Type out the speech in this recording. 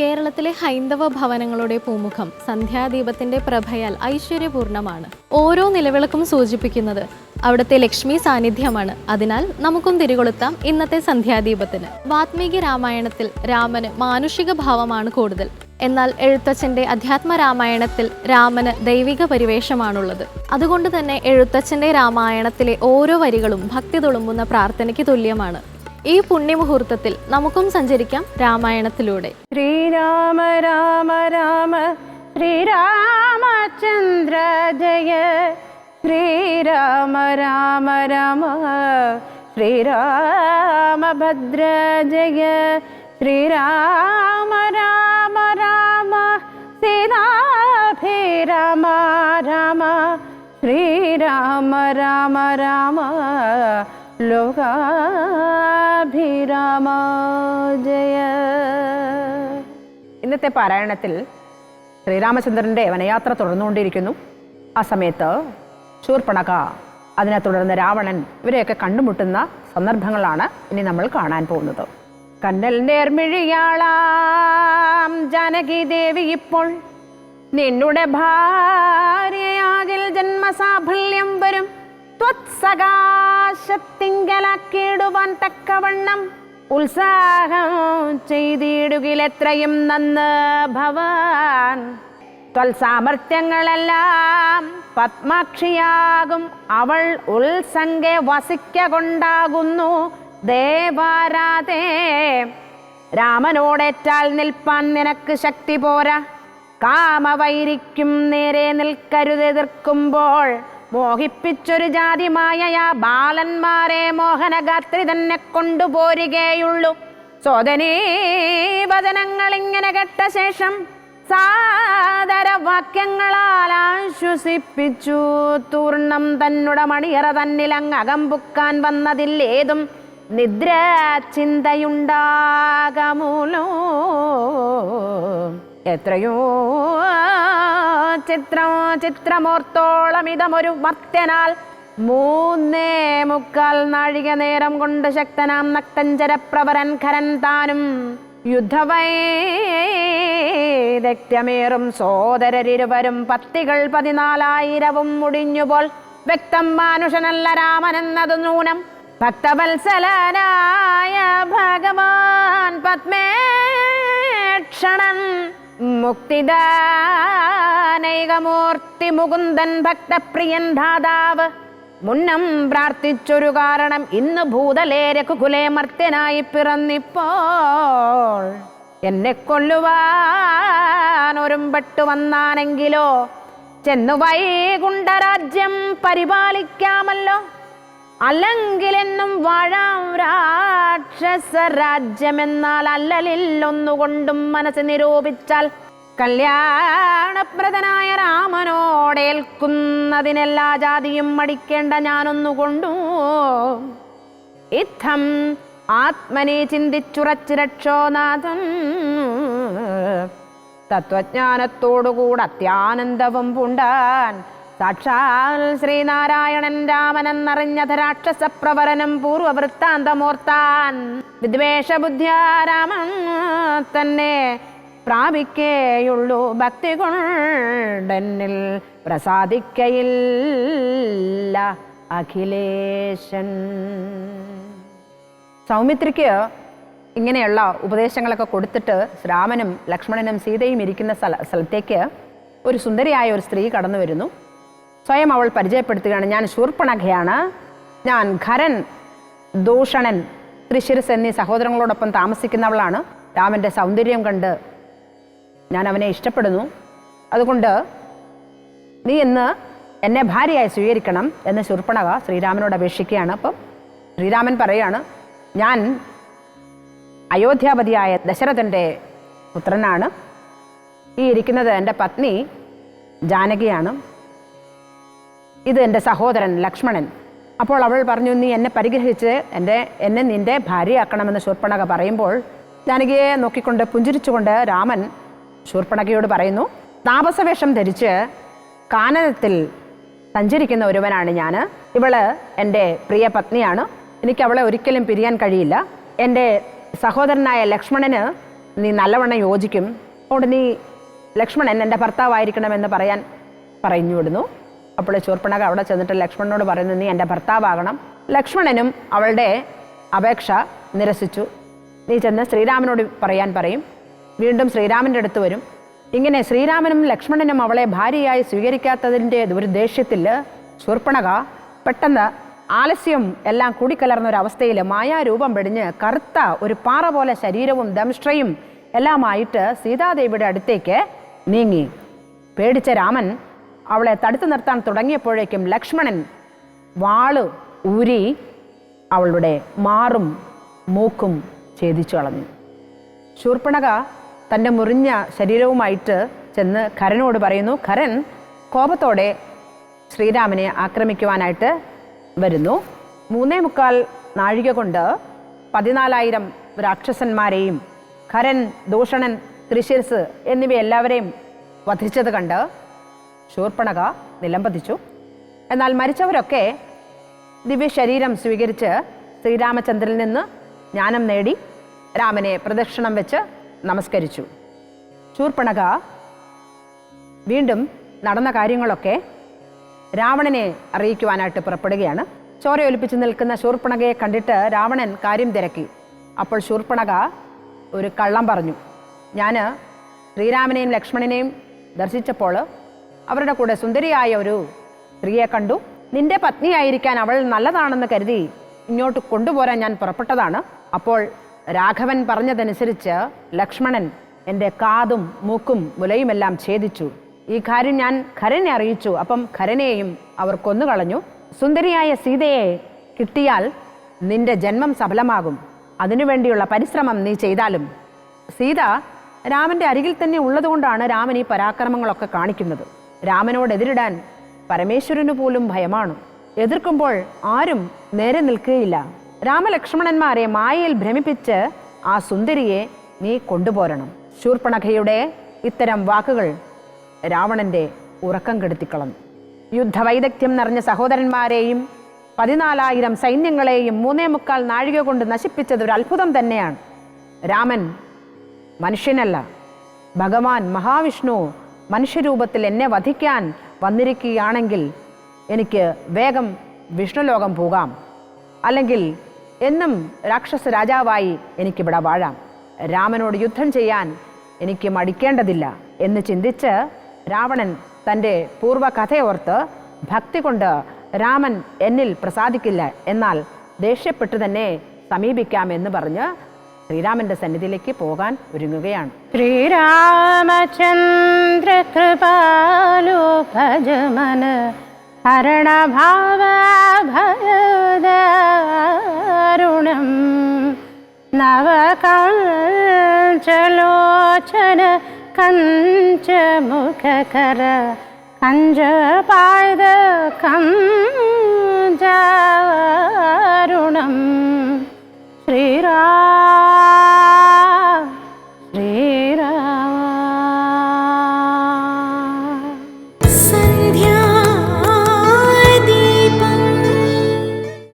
കേരളത്തിലെ ഹൈന്ദവ ഭവനങ്ങളുടെ പൂമുഖം സന്ധ്യാദീപത്തിന്റെ പ്രഭയാൽ ഐശ്വര്യപൂർണമാണ്. ഓരോ നിലവിളക്കും സൂചിപ്പിക്കുന്നത് അവിടുത്തെ ലക്ഷ്മി സാന്നിധ്യമാണ്. അതിനാൽ നമുക്കും തിരികൊളുത്താം ഇന്നത്തെ സന്ധ്യാദീപത്തിന്. വാത്മീകി രാമായണത്തിൽ രാമന് മാനുഷിക ഭാവമാണ് കൂടുതൽ. എന്നാൽ എഴുത്തച്ഛന്റെ അധ്യാത്മ രാമായണത്തിൽ രാമന് ദൈവിക പരിവേഷമാണുള്ളത്. അതുകൊണ്ട് തന്നെ എഴുത്തച്ഛന്റെ രാമായണത്തിലെ ഓരോ വരികളും ഭക്തി തുളുമ്പുന്ന പ്രാർത്ഥനയ്ക്ക് തുല്യമാണ്. ഈ പുണ്യമുഹൂർത്തത്തിൽ നമുക്കും സഞ്ചരിക്കാം രാമായണത്തിലൂടെ. ശ്രീരാമ രാമ രാമ ശ്രീരാമചന്ദ്ര ജയ. ശ്രീരാമ രാമ രാമ ശ്രീരാമഭദ്ര ജയ. ശ്രീരാമ രാമ രാമ സീതാഭിരാമ രാമ ശ്രീരാമ രാമ രാമ ലോകാഭിരാമ ജയ ഇന്നത്തെ പാരായണത്തിൽ ശ്രീരാമചന്ദ്രന്റെ വനയാത്ര തുടർന്നുകൊണ്ടിരിക്കുന്നു. ആ സമയത്ത് ശൂർപ്പണക അതിനെ തുടർന്ന് രാവണൻ ഇവരെയൊക്കെ കണ്ടുമുട്ടുന്ന സന്ദർഭങ്ങളാണ് ഇനി നമ്മൾ കാണാൻ പോകുന്നത്. കന്നൽ നേർമിഴിയാളാം ജാനകി ദേവി ഇപ്പോൾ നിന്നുടെ ഭാര്യയാകിൽ ജന്മസാഫല്യം വരും. ത്വത്സകാശത്തിങ്കലാക്കിയിടുവാൻ തക്കവണ്ണം ഉത്സാഹം ചെയ്തിടുകിലെത്രയും നന്ന് ഭവാൻ. ത്വൽസാമർത്ഥ്യങ്ങളെല്ലാം പത്മാക്ഷിയാകും. അവൾ ഉത്സംഗ വസിക്ക കൊണ്ടാകുന്നു ദേവാരാധേ രാമനോടേറ്റാൽ നിൽപ്പാൻ നിനക്ക് ശക്തി പോരാ. കാമവൈരിക്കും നേരെ നിൽക്കരുതെതിർക്കുമ്പോൾ മോഹിപ്പിച്ചൊരു ജാതിമായ ബാലന്മാരെ മോഹനഗാത്രി തന്നെ കൊണ്ടുപോരുകയുള്ളൂ. സോദനീ വചനങ്ങൾ ഇങ്ങനെ കേട്ട ശേഷം സാദര വാക്യങ്ങളാൽ ആശ്വസിപ്പിച്ചു. തൂർണം തന്നുട മണിയറ തന്നിൽ അങ്ങ് അകമ്പുക്കാൻ വന്നതില്ലേതും നിദ്ര ചിന്തയുണ്ടാകമൂലോ എത്രയോ ചിത്രം ചിത്രമോർത്തോളമിതമൊരു മർത്യനാൽ മൂന്നേ മുക്കാൽ നാഴിക നേരം കൊണ്ട് ശക്തനാം നക്തഞ്ചരപ്രവരൻ ഖരൻ താനും യുദ്ധവൈദഗ്ധ്യമേറും സോദരരിരുവരും പത്തികൾ പതിനാലായിരവും മുടിഞ്ഞുപോൽ വ്യക്തം മാനുഷനല്ല രാമനെന്നത് നൂനം. ഭക്തവത്സലനായ ഭഗവാൻ പത്മേക്ഷണൻ മുക്തിദാനൈകമൂർത്തി മുകുന്ദൻ ഭക്തപ്രിയൻ ധാതാവ്. മുന്നം പ്രാർത്ഥിച്ചൊരു കാരണം ഇന്ന് ഭൂതലേ രഘുകുലേ മർത്യനായി പിറന്നിപ്പോൾ. എന്നെ കൊല്ലുവാൻ ഒരുമ്പെട്ടു വന്നാണെങ്കിലോ? ചെന്നു വൈകുണ്ഠരാജ്യം പരിപാലിക്കാമല്ലോ? അല്ലെങ്കിലെന്നും വാഴാം രാക്ഷസ രാജ്യമെന്നാൽ അല്ലലില്ലൊന്നുകൊണ്ടും മനസ്സ് നിരൂപിച്ചാൽ കല്യാണപ്രദനായ രാമനോടേൽക്കുന്നതിനെല്ലാ ജാതിയും മടിക്കേണ്ട ഞാനൊന്നുകൊണ്ടു. ഇത്തം ആത്മനെ ചിന്തിച്ചുറച്ച് രക്ഷോനാഥൻ തത്വജ്ഞാനത്തോടുകൂടെ അത്യാനന്ദവും പൂണ്ടാൻ സാക്ഷാൽ ശ്രീനാരായണൻ രാമനെന്നറിഞ്ഞത് രാക്ഷസപ്രവരനും പൂർവവൃത്താന്തമോർത്താൻ. വിദ്വേഷബുദ്ധ്യ രാമൻ തന്നെ പ്രാപിക്കേയുള്ളൂ ഭക്തി കൊണ്ടെന്നിൽ പ്രസാദിക്കയില്ല അഖിലേശൻ. സൗമിത്രിക്ക് ഇങ്ങനെയുള്ള ഉപദേശങ്ങളൊക്കെ കൊടുത്തിട്ട് രാമനും ലക്ഷ്മണനും സീതയും ഇരിക്കുന്ന സ്ഥല സ്ഥലത്തേക്ക് ഒരു സുന്ദരിയായ ഒരു സ്ത്രീ കടന്നു വരുന്നു. സ്വയം അവൾ പരിചയപ്പെടുത്തുകയാണ്. ഞാൻ ശൂർപ്പണഖയാണ്. ഞാൻ ഖരൻ ദൂഷണൻ ത്രിശിരസ് എന്നീ സഹോദരങ്ങളോടൊപ്പം താമസിക്കുന്നവളാണ്. രാമന്റെ സൗന്ദര്യം കണ്ട് ഞാൻ അവനെ ഇഷ്ടപ്പെടുന്നു. അതുകൊണ്ട് നീ ഇന്ന് എന്നെ ഭാര്യയായി സ്വീകരിക്കണം എന്ന് ശൂർപ്പണക ശ്രീരാമനോട് അപേക്ഷിക്കുകയാണ്. അപ്പം ശ്രീരാമൻ പറയാണ് ഞാൻ അയോധ്യാപതിയായ ദശരഥന്റെ പുത്രനാണ്. ഈ ഇരിക്കുന്നത് എന്റെ പത്നി ജാനകിയാണ്. ഇത് എന്റെ സഹോദരൻ ലക്ഷ്മണൻ. അപ്പോൾ അവൾ പറഞ്ഞു നീ എന്നെ പരിഗ്രഹിച്ച് എന്റെ എന്നെ നിന്റെ ഭാര്യയാക്കണമെന്ന് ശൂർപ്പണക പറയുമ്പോൾ ജാനകിയെ നോക്കിക്കൊണ്ട് പുഞ്ചിരിച്ചുകൊണ്ട് രാമൻ ശൂർപ്പണകയോട് പറയുന്നു താപസവേഷം ധരിച്ച് കാനനത്തിൽ സഞ്ചരിക്കുന്ന ഒരുവനാണ് ഞാൻ ഇവൾ എന്റെ പ്രിയ പത്നിയാണ്. എനിക്ക് അവളെ ഒരിക്കലും പിരിയാൻ കഴിയില്ല. എന്റെ സഹോദരനായ ലക്ഷ്മണന് നീ നല്ലവണ്ണം യോജിക്കും. അതുകൊണ്ട് നീ ലക്ഷ്മണൻ എന്റെ ഭർത്താവായിരിക്കണമെന്ന് പറയാൻ പറഞ്ഞു വിടുന്നു. അപ്പോൾ ശൂർപ്പണക അവിടെ ചെന്നിട്ട് ലക്ഷ്മണനോട് പറയുന്നു നീ എന്റെ ഭർത്താവാകണം. ലക്ഷ്മണനും അവളുടെ അപേക്ഷ നിരസിച്ചു. നീ ചെന്ന് ശ്രീരാമനോട് പറയാൻ പറയും. വീണ്ടും ശ്രീരാമന്റെ അടുത്ത് വരും. ഇങ്ങനെ ശ്രീരാമനും ലക്ഷ്മണനും അവളെ ഭാര്യയായി സ്വീകരിക്കാത്തതിന്റെ ഒരു ദേഷ്യത്തിൽ ശൂർപ്പണക പെട്ടെന്ന് ആലസ്യം എല്ലാം കൂടിക്കലർന്ന ഒരു അവസ്ഥയിൽ മായാരൂപം വെടിഞ്ഞ് കറുത്ത ഒരു പാറ പോലെ ശരീരവും ദംഷ്ട്രയും എല്ലാമായിട്ട് സീതാദേവിയുടെ അടുത്തേക്ക് നീങ്ങി. പേടിച്ച രാമൻ അവളെ തടുത്തു നിർത്താൻ തുടങ്ങിയപ്പോഴേക്കും ലക്ഷ്മണൻ വാൾ ഊരി അവളുടെ മാറും മൂക്കും ഛേദിച്ചു കളഞ്ഞു. ശൂർപ്പണക തന്റെ മുറിഞ്ഞ ശരീരവുമായിട്ട് ചെന്ന് ഖരനോട് പറയുന്നു ഖരൻ കോപത്തോടെ ശ്രീരാമനെ ആക്രമിക്കുവാനായിട്ട് വരുന്നു. മൂന്നേ മുക്കാൽ നാഴിക കൊണ്ട് പതിനാലായിരം രാക്ഷസന്മാരെയും ഖരൻ ദൂഷണൻ ത്രിശിരസ് എന്നിവയെല്ലാവരെയും വധിച്ചത് കണ്ട് ശൂർപ്പണക നിലംപതിച്ചു. എന്നാൽ മരിച്ചവരൊക്കെ ദിവ്യശരീരം സ്വീകരിച്ച് ശ്രീരാമചന്ദ്രനിൽ നിന്ന് ജ്ഞാനം നേടി രാമനെ പ്രദക്ഷിണം വെച്ച് നമസ്കരിച്ചു. ശൂർപ്പണക വീണ്ടും നടന്ന കാര്യങ്ങളൊക്കെ രാവണനെ അറിയിക്കുവാനായിട്ട് പുറപ്പെടുകയാണ്. ചോരയൊലിപ്പിച്ച് നിൽക്കുന്ന ശൂർപ്പണകയെ കണ്ടിട്ട് രാവണൻ കാര്യം തിരക്കി. അപ്പോൾ ശൂർപ്പണക ഒരു കള്ളം പറഞ്ഞു. ഞാൻ ശ്രീരാമനെയും ലക്ഷ്മണനെയും ദർശിച്ചപ്പോൾ അവരുടെ കൂടെ സുന്ദരിയായ ഒരു സ്ത്രീയെ കണ്ടു. നിന്റെ പത്നിയായിരിക്കാൻ അവൾ നല്ലതാണെന്ന് കരുതി ഇങ്ങോട്ട് കൊണ്ടുപോരാൻ ഞാൻ പുറപ്പെട്ടതാണ്. അപ്പോൾ രാഘവൻ പറഞ്ഞതനുസരിച്ച് ലക്ഷ്മണൻ എന്റെ കാതും മൂക്കും മുലയുമെല്ലാം ഛേദിച്ചു. ഈ കാര്യം ഞാൻ ഖരനെ അറിയിച്ചു. അപ്പം ഖരനെയും അവർ കൊന്നുകളഞ്ഞു. സുന്ദരിയായ സീതയെ കിട്ടിയാൽ നിന്റെ ജന്മം സഫലമാകും. അതിനുവേണ്ടിയുള്ള പരിശ്രമം നീ ചെയ്താലും. സീത രാമന്റെ അരികിൽ തന്നെ ഉള്ളതുകൊണ്ടാണ് രാമൻ ഈ പരാക്രമങ്ങളൊക്കെ കാണിക്കുന്നത്. രാമനോട് എതിരിടാൻ പരമേശ്വരന് പോലും ഭയമാണ്. എതിർക്കുമ്പോൾ ആരും നേരെ നിൽക്കുകയില്ല. രാമലക്ഷ്മണന്മാരെ മായയിൽ ഭ്രമിപ്പിച്ച് ആ സുന്ദരിയെ നീ കൊണ്ടുപോരണം. ശൂർപ്പണഖയുടെ ഇത്തരം വാക്കുകൾ രാവണന്റെ ഉറക്കം കെടുത്തിക്കളഞ്ഞു. യുദ്ധവൈദഗ്ധ്യം നിറഞ്ഞ സഹോദരന്മാരെയും പതിനാലായിരം സൈന്യങ്ങളെയും മൂന്നേ മുക്കാൽ നാഴിക കൊണ്ട് നശിപ്പിച്ചത് ഒരു അത്ഭുതം തന്നെയാണ്. രാമൻ മനുഷ്യനല്ല. ഭഗവാൻ മഹാവിഷ്ണു മനുഷ്യരൂപത്തിൽ എന്നെ വധിക്കാൻ വന്നിരിക്കുകയാണെങ്കിൽ എനിക്ക് വേഗം വിഷ്ണുലോകം പോകാം. അല്ലെങ്കിൽ എന്നും രാക്ഷസ രാജാവായി എനിക്കിവിടെ വാഴാം. രാമനോട് യുദ്ധം ചെയ്യാൻ എനിക്ക് മടിക്കേണ്ടതില്ല എന്ന് ചിന്തിച്ച് രാവണൻ തന്റെ പൂർവകഥയോർത്ത് ഭക്തി കൊണ്ട് രാമൻ എന്നിൽ പ്രസാദിക്കില്ല എന്നാൽ ദേഷ്യപ്പെട്ടു തന്നെ സമീപിക്കാമെന്ന് പറഞ്ഞ് ശ്രീരാമന്റെ സന്നിധിയിലേക്ക് പോകാൻ ഒരുങ്ങുകയാണ്. ശ്രീരാമചന്ദ്ര കൃപാലോ ഭജമന ഹരണഭാവഭയദാരുണം നവകഞ്ചലോചന കഞ്ചമുഖകര കഞ്ച കം